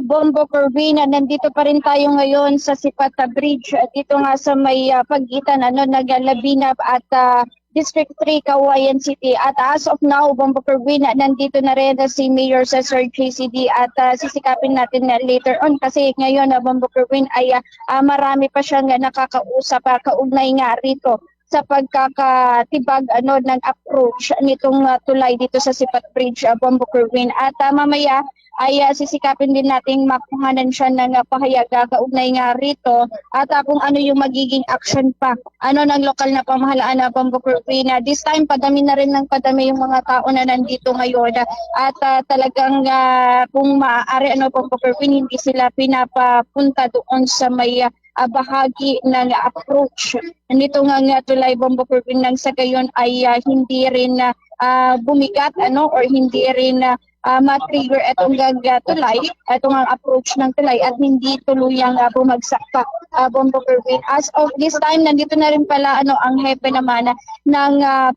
Bombo Corvina, nandito pa rin tayo ngayon sa Sipata Bridge. Dito nga sa may ah, pagitan ano, Nagalabinab at ah, District 3, Kawayan City. At as of now, Bombo Corvina, nandito na rin na si Mayor Cesar JCD at ah, sisikapin natin na later on kasi ngayon na Bombo Corvina ay ah, marami pa siyang ah, nakakausap, uh, kaugnay nga rito sa pagkakatibag ano ng approach nitong ah, tulay dito sa Sipat Bridge, uh, Bombo Corvina. At ah, mamaya ay ah, sisikapin din nating makuhanan siya ng uh, pahayag ah, kaugnay nga rito at ah, kung ano yung magiging action pa ano ng lokal na pamahalaan na Bombo Corvina. This time padami na rin ng padami yung mga tao na nandito ngayon at ah, talagang ah, kung maaari ano Bombo Corvina hindi sila pinapapunta doon sa may ah, ah, bahagi ng approach nito nga nga tulay Bombo Corvina nang sa gayon ay ah, hindi rin ah, bumigat ano or hindi rin ah, uh, ma-trigger itong tulay, itong ang approach ng tulay at hindi tuluyang uh, bumagsak pa uh, Bombo. As of this time, nandito na rin pala ano ang hepe naman ng uh,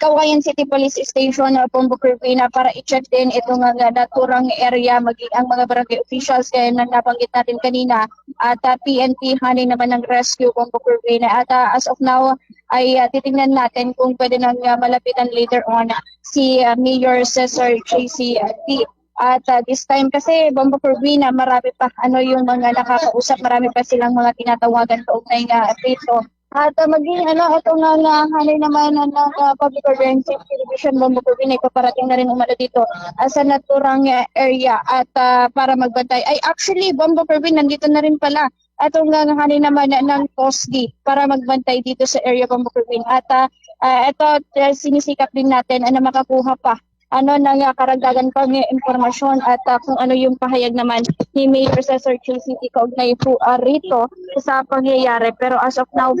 Kawayan City Police Station uh, Bombo Corvina para i-check din itong uh, naturang area maging ang mga barangay officials kaya na nabanggit natin kanina at uh, PNP haning naman ng rescue Bombo Corvina at uh, as of now ay uh, titingnan natin kung pwede nang uh, malapitan later on si uh, Mayor Cesar JCT. At uh, this time kasi Bombo Corvina, marami pa ano yung mga nakakausap, marami pa silang mga tinatawagan kaugnay nga rito. At uh, maging ano, ito nga nga hanay naman ng uh, Public Order and Safety Division Corvina, ipaparating na rin umano dito uh, sa naturang uh, area at uh, para magbantay. Ay actually, Bombo Corvina, nandito na rin pala atong nga hanay naman na, ng COSD para magbantay dito sa area Bombo Corvina. At uh, uh, ito uh, sinisikap din natin uh, na makakuha pa ano nang uh, karagdagan pang impormasyon at uh, kung ano yung pahayag naman ni Mayor Cesar QCT kaugnay po uh, rito sa pangyayari. Pero as of now,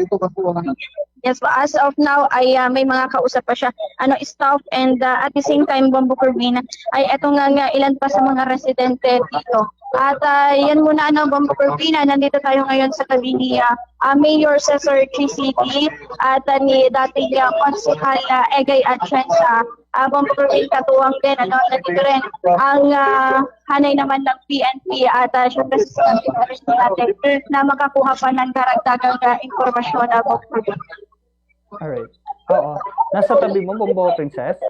Yes, po. as of now ay uh, may mga kausap pa siya ano staff and uh, at the same time Bombo Corvina ay eto nga nga ilan pa sa mga residente dito. At uh, yan muna ano Bombo Corvina, nandito tayo ngayon sa tabi ni uh, uh, Mayor Cesar GCT at uh, ni dati uh, Konsehal uh, Egay Atienza uh, Bombo Corvina katuwang din ano nandito rin ang uh, hanay naman ng PNP at uh, syempre natin na makakuha pa ng karagdagang uh, informasyon na Corvina. Alright. Oo. Nasa tabi mo, Bombo Princess?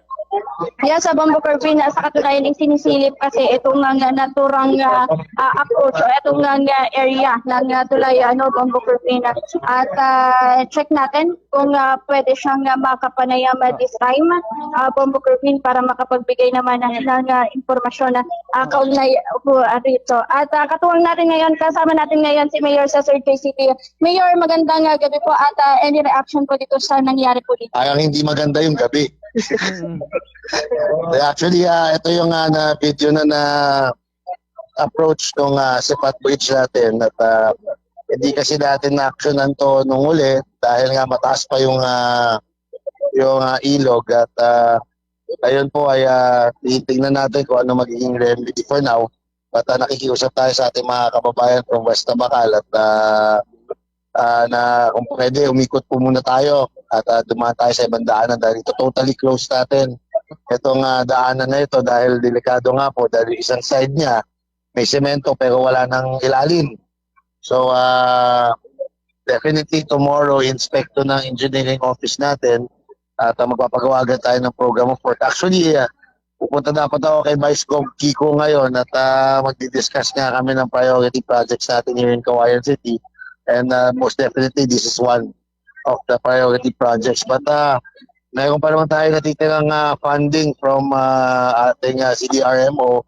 Yeah, sa Bombo Corvina, sa katunayan yung sinisilip kasi itong nga naturang uh, uh, approach o itong nga area ng uh, tulay ano, Bombo Corvina. At uh, check natin kung uh, pwede siyang uh, makapanayam uh, this time, uh, Bombo Corvina, para makapagbigay naman ng, ng uh, informasyon na uh, kaugnay uh, rito. At uh, katuwang natin ngayon, kasama natin ngayon si Mayor Cesar JCT. Mayor, magandang uh, gabi po at uh, any reaction po dito sa nangyari po dito? Parang hindi maganda yung gabi. Mm. Actually, ah, ito yung ah, na video na na approach nung uh, Sipat Bridge natin at ah, hindi kasi natin na-actionan to nung uli dahil nga mataas pa yung ah, yung ah, ilog at ah, ayun po ay uh, titingnan natin kung ano magiging remedy for now. At ah, nakikiusap tayo sa ating mga kababayan from West Tabacal at ah, ah, na kung pwede umikot po muna tayo at uh, dumaan tayo sa ibang daanan dahil ito totally closed natin itong uh, daanan na ito dahil delikado nga po dahil isang side niya may semento pero wala nang ilalim. So uh, definitely tomorrow inspecto ng engineering office natin at uh, magpapagawa agad tayo ng program of work. Actually, uh, pupunta dapat ako kay Vice Gov Kiko ngayon at uh, magdi-discuss nga kami ng priority projects natin here in Kawayan City and uh, most definitely this is one of the priority projects. But uh, mayroon pa naman tayo natitirang uh, funding from uh, ating uh, CDRMO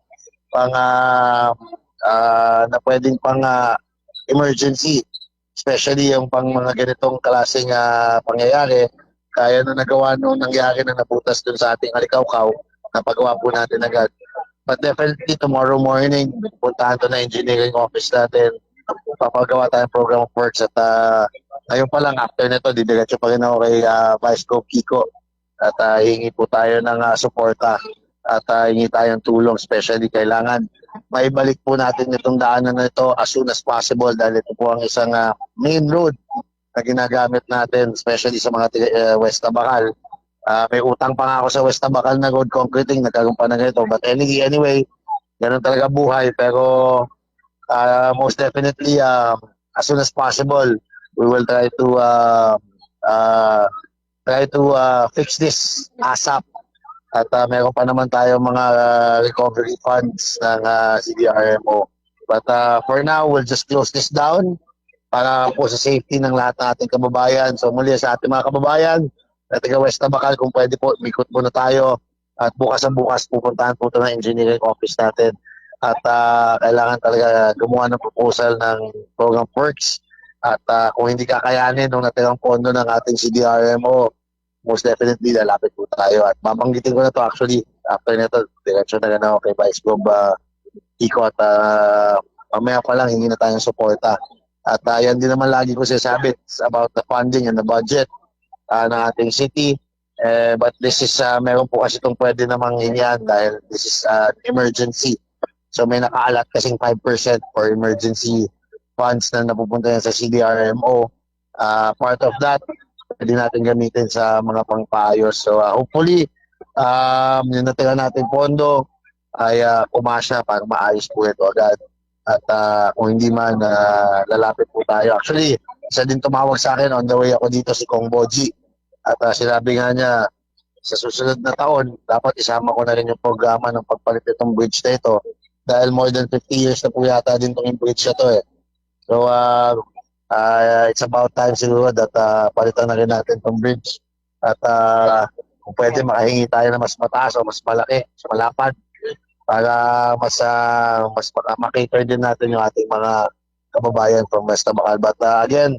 pang uh, uh, na pwedeng pang uh, emergency. Especially yung pang mga ganitong klaseng uh, pangyayari kaya na nagawa nung nangyari na naputas dun sa ating alikawkaw napagawa po natin agad. But definitely tomorrow morning puntahan to na engineering office natin. Papagawa tayong program of works at uh, ngayon pa lang after nito didiretso pa rin ako kay uh, Vice Gov Kiko. At uh, hingi po tayo ng uh, suporta. At uh, hingi tayong tulong especially kailangan maibalik po natin itong daanan na ito as soon as possible dahil ito po ang isang uh, main road na ginagamit natin especially sa mga uh, West Tabacal. Uh, may utang pa nga ako sa West Tabacal na road concreting nagkaroon pa na ganito. But anyway, anyway ganun talaga buhay. Pero uh, most definitely, um, as soon as possible, we will try to uh, uh, try to uh, fix this ASAP. At uh, meron pa naman tayo mga uh, recovery funds ng uh, CDRMO. But uh, for now, we'll just close this down para po sa safety ng lahat ng ating kababayan. So muli sa ating mga kababayan, na taga West Tabacal, kung pwede po, mikot muna tayo. At bukas ang bukas, pupuntahan po ito ng engineering office natin. At ah, kailangan talaga gumawa ng proposal ng program works. At ah, kung hindi kakayanin nung natirang pondo ng ating CDRMO, most definitely lalapit po tayo. At babanggitin ko na to actually, after nito, diretso na na ako kay Vice Gov uh, Kiko at ah, mamaya pa lang hindi na tayong suporta. At uh, yan din naman lagi ko sinasabi about the funding and the budget uh, ng ating city. Eh, but this is, uh, meron po kasi itong pwede namang hinyan dahil this is uh, emergency. So may nakaalat kasing 5% for emergency funds na napupunta yan sa CDRMO. Uh, part of that, pwede natin gamitin sa mga pangpaayos. So uh, hopefully, um, yung natira natin pondo ay uh, pumasya para maayos po ito agad. At uh, kung hindi man, uh, lalapit po tayo. Actually, isa din tumawag sa akin on the way ako dito si Kong Boji. At uh, sinabi nga niya, sa susunod na taon, dapat isama ko na rin yung programa ng pagpalit itong bridge na ito. Dahil more than 50 years na po yata din itong bridge na to eh. So, uh, uh, it's about time siguro that uh, palitan na rin natin itong bridge. At uh, kung pwede, makahingi tayo na mas mataas o mas malaki, mas malapad para mas uh, mas makater din natin yung ating mga kababayan from West Tabacal. But uh, again,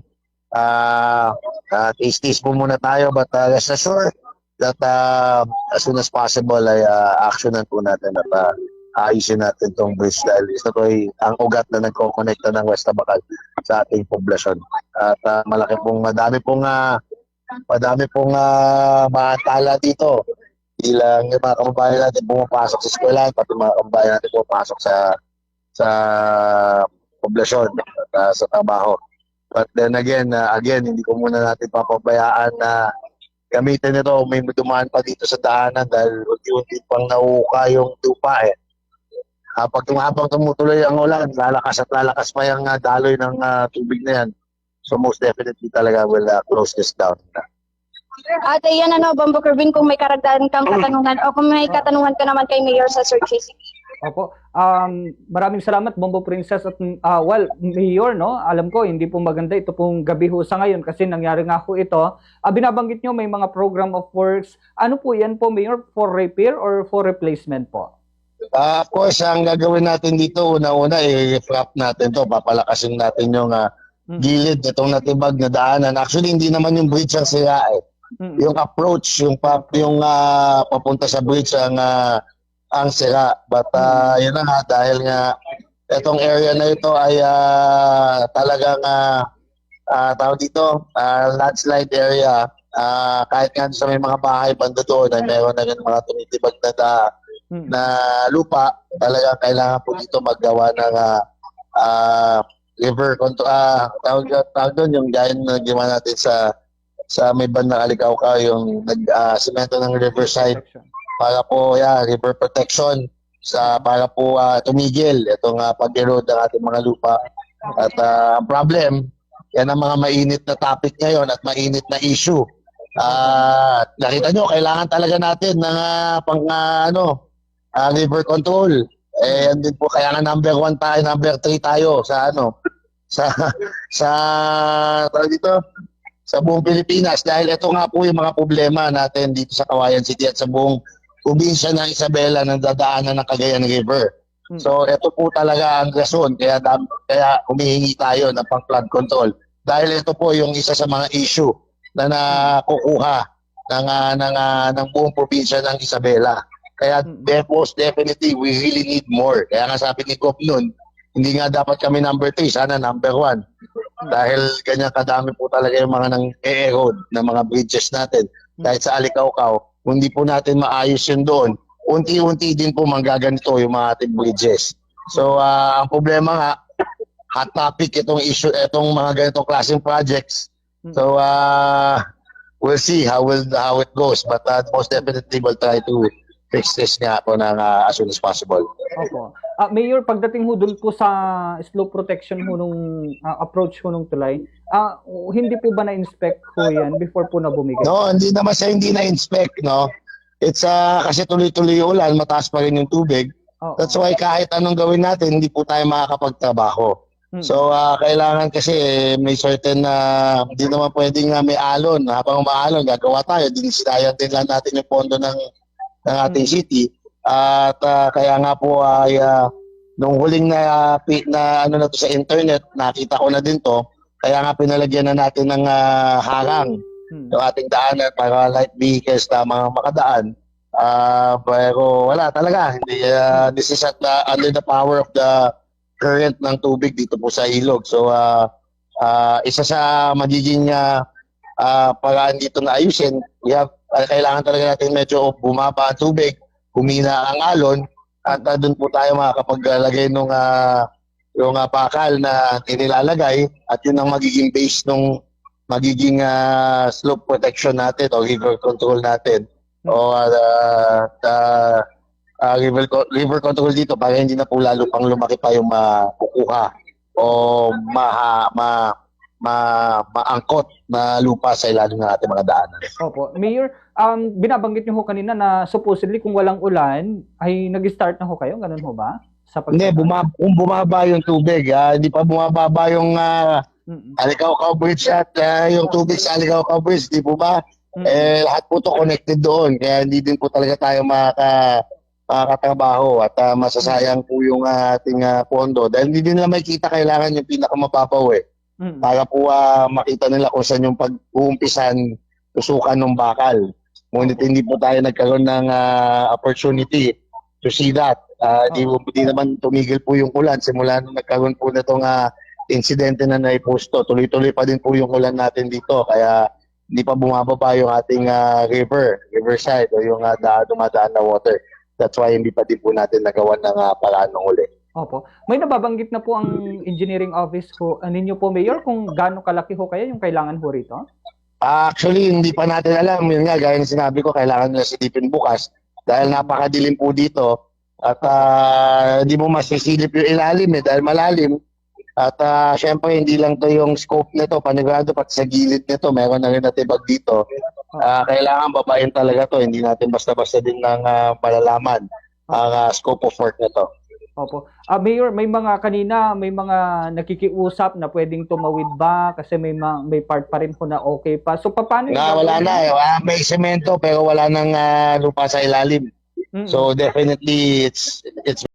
uh, uh, taste-taste po muna tayo but uh, rest assured that uh, as soon as possible ay uh, actionan po natin at uh, ayusin natin tong bridge dahil ito to ay ang ugat na nagko-connecta ng West Tabacal sa ating poblasyon. At uh, malaki pong madami pong uh, madami pong uh, maantala dito. Ilang mga kababayan natin pumapasok sa eskwelahan, pati mga kababayan natin pumapasok sa sa poblasyon at uh, sa trabaho. But then again, uh, again, hindi ko muna natin papabayaan na gamitin ito. May dumaan pa dito sa daanan dahil unti-unti pang nauuka yung lupa eh. Uh, pag habang tumutuloy ang ulan, lalakas at lalakas pa yung uh, daloy ng uh, tubig na yan. So most definitely talaga will uh, close this down. At ayan ano, Bombo Kervin, kung may karagdagan kang katanungan o kung may katanungan ka naman kay Mayor sa Sir JCP. Opo. Um, maraming salamat, Bombo Princess. At, ah, well, Mayor, no? Alam ko, hindi po maganda ito pong gabi ho sa ngayon kasi nangyari nga ho ito. Ah, binabanggit nyo may mga program of works. Ano po yan po, Mayor? For repair or for replacement po? Uh, of course, ang gagawin natin dito, una-una, i-flap natin to Papalakasin natin yung uh, Mm. gilid itong natibag na daanan. Actually, hindi naman yung bridge ang sira eh. Mm. Yung approach, yung, pap, yung ah, papunta sa bridge ang, ah, ang sira. But uh, yun na nga, dahil nga itong area na ito ay ah, talagang uh, tawag dito, ah, landslide area. Ah, kahit nga sa may mga bahay banda doon ay meron na rin mga tumitibag na da, Mm. na lupa, talaga kailangan po dito maggawa ng ah, ah, river control, ah, tawag, tawag doon, yung gaya na ginawa natin sa sa may bandang Alicauca, yung nag ah, semento ng riverside para po yeah, river protection sa para po ah, tumigil itong uh, pag-erode ng ating mga lupa. At ang problem, yan ang mga mainit na topic ngayon at mainit na issue. Ah, nakita nyo, kailangan talaga natin ng ah, pang ah, ano, ah, river control. Eh, yan din po, kaya nga number one tayo, number three tayo sa ano, sa, sa, tawag dito, sa buong Pilipinas. Dahil ito nga po yung mga problema natin dito sa Kawayan City at sa buong probinsya ng Isabela na dadaanan ng Cagayan River. Mm. So, ito po talaga ang rason kaya kaya humihingi tayo ng pang flood control. Dahil ito po yung isa sa mga issue na nakukuha ng ah, ng ah, ng buong probinsya ng Isabela. Kaya de- most definitely we really need more. Kaya nga sabi ni Cop noon, hindi nga dapat kami number 3, sana number 1. Dahil ganyan kadami po talaga yung mga nang erode ng mga bridges natin. Kahit sa Alicaucao, kung hindi po natin maayos yun doon, unti-unti din po manggaganito yung mga ating bridges. So, ah, ang problema nga, hot topic itong issue, itong mga ganitong klaseng projects. So, uh, we'll see how will how it goes. But uh, most definitely, we'll try to fix this nga po ng ah, as soon as possible. Opo. Ah, Mayor, pagdating ho dun po sa slope protection ho nung ah, approach ho nung tulay, ah, hindi po ba na-inspect ho yan before po na bumigay? No, hindi naman siya hindi na-inspect, no? It's ah, kasi tuloy-tuloy yung ulan, mataas pa rin yung tubig. Oo. That's why kahit anong gawin natin, hindi po tayo makakapagtrabaho. Hmm. So, ah, kailangan kasi eh, may certain na hindi naman pwedeng na may alon. Habang umaalon, gagawa tayo. Dinisitayan din lang natin yung pondo ng, ng ating Hmm. city. At ah, kaya nga po ay ah, nung huling na, pi- na ano na to sa internet, nakita ko na din to. Kaya nga pinalagyan na natin ng ah, harang Hmm. yung ating daanan para light vehicles na mga makadaan. Ah, pero wala talaga. Hindi, ah, this is at the- under the power of the current ng tubig dito po sa ilog. So, ah, ah, isa sa magiging ah, ah, paraan dito na ayusin, we have, ah, kailangan talaga natin medyo bumaba ang tubig, humina ang alon, at ah, doon po tayo makakapaglagay ng yung ah, bakal na inilalagay at yun ang magiging base nung magiging ah, slope protection natin o river control natin. O ah, ah, ah, river, river control dito para hindi na po lalo pang lumaki pa yung makukuha o ma, ma, ma, maangkot na lupa sa ilalim ng ating mga daanan. Opo. Mayor, um, binabanggit niyo ho kanina na supposedly kung walang ulan, ay nag-start na ho kayo? Ganun ho ba? Sa pag- Hindi, bumaba, kung bumaba yung tubig, ah, hindi pa bumababa yung uh, Mm-mm. Alicaw Bridge at ah, yung tubig sa Alicaw Bridge, di po ba? Mm-mm. Eh, lahat po to connected doon. Kaya hindi din po talaga tayo makaka, makakatrabaho at ah, masasayang po yung ah, ating ah, pondo. Dahil hindi din nila makikita kailangan yung pinakamapapaw eh. Mm-mm. Para po ah, makita nila kung saan yung pag-uumpisan tusukan ng bakal. Ngunit hindi po tayo nagkaroon ng ah, opportunity to see that. Ah, di, di naman tumigil po yung ulan simula nung nagkaroon po na itong ah, insidente na naiposto. Tuloy-tuloy pa din po yung ulan natin dito. Kaya hindi pa bumababa yung ating ah, river, riverside o yung uh, dumadaan na water. That's why hindi pa din po natin nagawa ng ah, paraan ng uli. Opo. May nababanggit na po ang engineering office ho, uh, ninyo po, Mayor, kung gaano kalaki ho kaya yung kailangan ho rito? Ah, Actually, hindi pa natin alam. Yun nga, gaya ng sinabi ko, kailangan nila silipin bukas dahil napakadilim po dito at ah, hindi mo masisilip yung ilalim eh dahil malalim. At ah, syempre, hindi lang to yung scope nito, panigurado pati sa gilid nito, meron na rin natibag dito. Ah, kailangan babain talaga to, hindi natin basta-basta din ng ah, malalaman ang ah, scope of work nito. Opo. Ah, Mayor, may mga kanina, may mga nakikiusap na pwedeng tumawid ba kasi may ma- may part pa rin ho na okay pa. So paano yung Nga, wala na eh. Ah, may semento pero wala nang ah, lupa sa ilalim. Mm-mm. So definitely it's it's